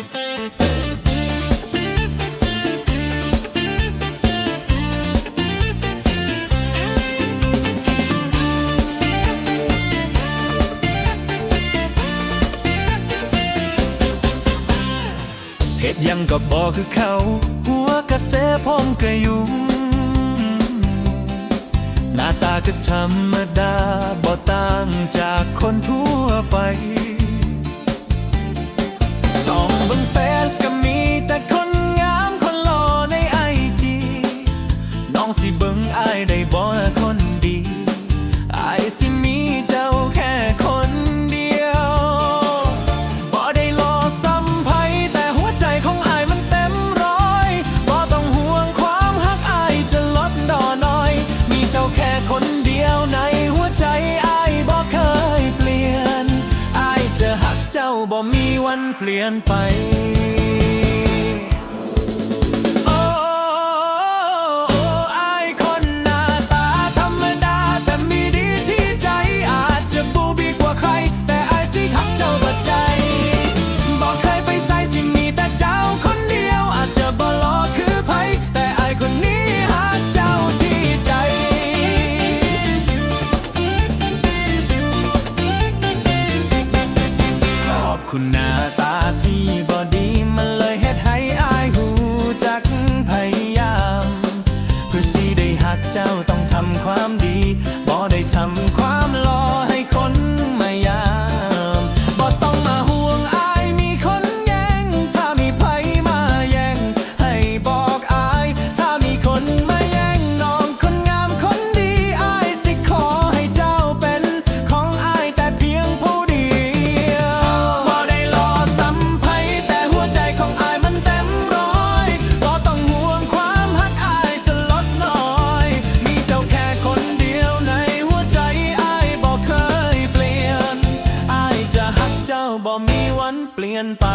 เฮ็ดยังก็บอกคือเขา หัวกระเสพองกระยุงหน้าตาก็ธรรมดาบ่ต่างจากคนทั่วไป บ่มีวันเปลี่ยนไป tam บ่มีวันเปลี่ยนไป